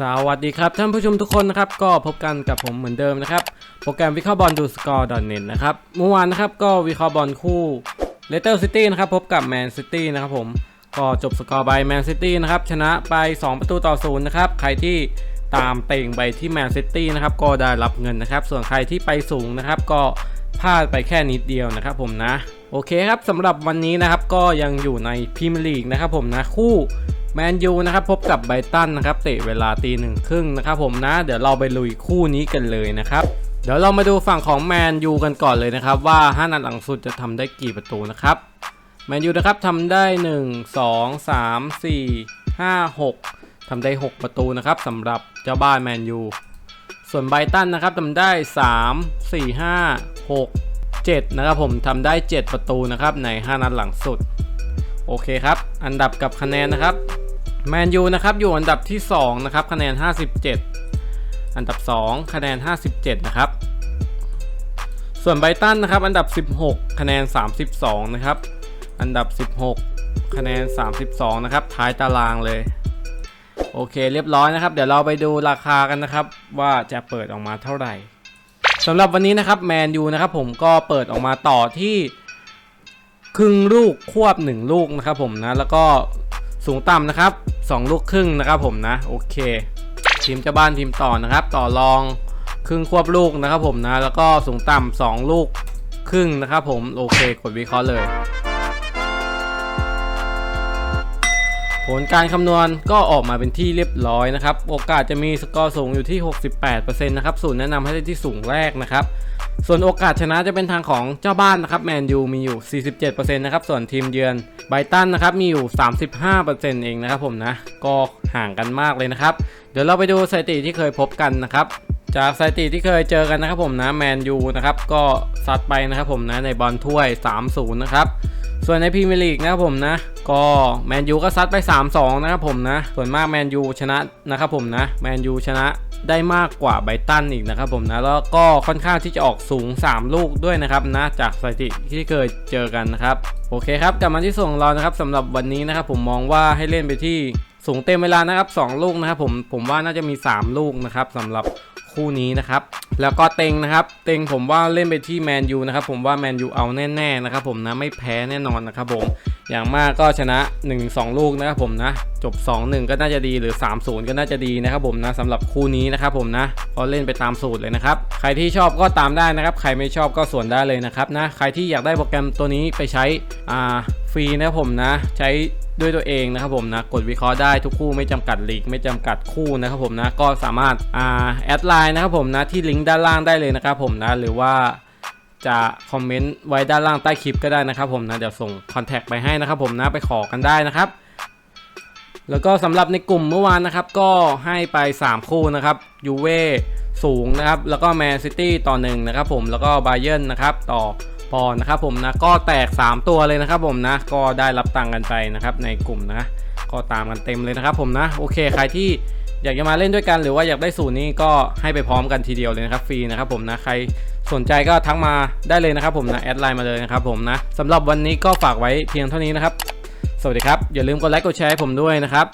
สวัสดีครับท่านผู้ชมทุกคนนะครับก็พบกันกับผมเหมือนเดิมนะครับ โปรแกรมวิเคราะห์บอลดูสกอร์ .net นะครับเมื่อวานนะครับก็วิเคราะห์บอลคู่เลสเตอร์ซิตี้นะครับพบกับแมนซิตี้นะครับผมก็จบสกอร์ไปแมนซิตี้นะครับชนะไป 2 ประตูต่อศูนย์นะครับใครที่ตามเต่งไปที่แมนซิตี้นะครับก็ได้รับเงินนะครับ ส่วนใครที่ไปสูงนะครับ ก็พลาดไปแค่นิดเดียวนะครับผมนะโอเคครับสำหรับวันนี้นะครับก็ยังอยู่ในพรีเมียร์ลีกนะครับผมนะคู่ แมนยูนะครับพบกับไบตันนะครับเตะเวลาตีหนึ่งครึ่งนะครับผมนะ เดี๋ยวเราไปลุยคู่นี้กันเลยนะครับเดี๋ยวเรามาดูฝั่งของแมนยูกันก่อนเลยนะครับ ว่า 5 นัดหลังสุดจะทำได้กี่ประตูนะครับแมนยูนะครับทำได้ 1 2 3 4 5 6ทำได้ 6 ประตูนะครับสำหรับเจ้าบ้านแมนยูส่วนไบตันนะครับทำได้ 3 4 5 6 7นะครับผมทำได้ 7 ประตูนะครับใน 5 นัดหลังสุด โอเคครับ อันดับกับคะแนนนะครับ แมนยูนะครับอยู่อันดับที่2นะครับคะแนน 57 อันดับ 2 คะแนน 57 นะครับ ส่วนไบตันนะครับอันดับ 16 คะแนน 32 นะครับ อันดับ 16 คะแนน 32 นะครับ ท้ายตารางเลย โอเคเรียบร้อยนะครับ เดี๋ยวเราไปดูราคากันนะครับ ว่าจะเปิดออกมาเท่าไหร่สำหรับวันนี้นะครับแมนยูนะครับผมก็เปิดออกมาต่อที่ครึ่งลูกควบ 1 ลูกนะครับผมนะแล้วก็ สูงต่ำนะครับ 2 ลูกครึ่งนะครับผมนะ โอเค ทีมเจ้าบ้านทีมต่อนะครับ ต่อรองครึ่งควบลูกนะครับผมนะ แล้วก็สูงต่ำ2ลูกครึ่งนะครับผม โอเค กดวิเคราะห์เลย ผลการคำนวณก็ออกมาเป็นที่เรียบร้อยนะครับ โอกาสจะมีสกอร์สูงอยู่ที่ 68%นะครับสูตรแนะนำให้ได้ที่สูงแรกนะครับ ส่วนโอกาสชนะจะเป็นทางของเจ้าบ้านนะครับแมนยูมีอยู่ 47%นะครับส่วนทีมเยือนไบตันนะครับมีอยู่ 35%เองนะครับผมนะ ก็ห่างกันมากเลยนะครับ เดี๋ยวเราไปดูสถิติที่เคยพบกันนะครับจากสถิติที่เคยเจอกันนะครับผมนะแมนยูนะครับก็ซัดไปนะครับผมนะในบอลถ้วย 3-0 นะครับ ส่วนในพรีเมียร์ลีกนะครับผมนะ ก็แมนยูก็ซัดไป 3-2 นะครับผมนะ ส่วนมากแมนยูชนะนะครับผมนะ แมนยูชนะได้มากกว่าไบตันอีกนะครับผมนะ แล้วก็ค่อนข้างที่จะออกสูง 3 ลูกด้วยนะครับนะ จากสถิติที่เคยเจอกันนะครับ โอเคครับกลับมาที่ส่วนของเรานะครับสำหรับวันนี้นะครับผมมองว่าให้เล่นไปที่สูงเต็มเวลานะครับ 2 ลูกนะครับผมผมว่าน่าจะมี 3 ลูกนะครับสำหรับ คู่นี้นะครับ แล้วก็เต็งนะครับ เต็งผมว่าเล่นไปที่แมนยูนะครับ ผมว่าแมนยูเอาแน่ๆนะครับ ผมนะไม่แพ้แน่นอนนะครับ ผม อย่างมากก็ชนะ 1-2 ลูกนะครับผมนะ จบ 2-1 ก็น่าจะดีหรือ 3-0 ก็น่าจะดีนะครับ ผมนะสำหรับคู่นี้นะครับ ผมนะก็เล่นไปตามสูตรเลยนะครับ ใครที่ชอบก็ตามได้นะครับ ใครไม่ชอบก็ส่วนได้เลยนะครับนะ ใครที่อยากได้โปรแกรมตัวนี้ไปใช้อ่าฟรีนะผมนะ ใช้ ด้วยตัวเองนะครับผมนะกดวิเคราะห์ได้ทุกคู่ไม่จำกัดลีกไม่จำกัดคู่นะครับผมนะก็สามารถอ่าแอดไลน์นะครับผมนะที่ลิงก์ด้านล่างได้เลยนะครับผมนะหรือว่าจะคอมเมนต์ไว้ด้านล่างใต้คลิปก็ได้นะครับผมนะเดี๋ยวส่งคอนแทคไปให้นะครับผมนะไปขอกันได้นะครับแล้วก็สำหรับในกลุ่มเมื่อวานนะครับก็ให้ไป 3 คู่นะครับยูเว่สูงนะครับแล้วก็แมนซิตี้ต่อ1นะครับผมแล้วก็บาเยิร์นนะครับต่อ ปอนนะครับผมนะก็แตก 3 ตัวเลยนะครับผมนะก็ได้รับตังกันไปนะครับในกลุ่มนะก็ตามกันเต็มเลยนะครับผมนะโอเคใครที่อยากจะมาเล่นด้วยกันหรือว่าอยากได้สูตรนี้ก็ให้ไปพร้อมกันทีเดียวเลยนะครับฟรีนะครับผมนะใครสนใจก็ทักมาได้เลยนะครับผมนะแอดไลน์มาเลยนะครับผมนะสำหรับวันนี้ก็ฝากไว้เพียงเท่านี้นะครับ สวัสดีครับ อย่าลืมกดไลค์กดแชร์ให้ผมด้วยนะครับ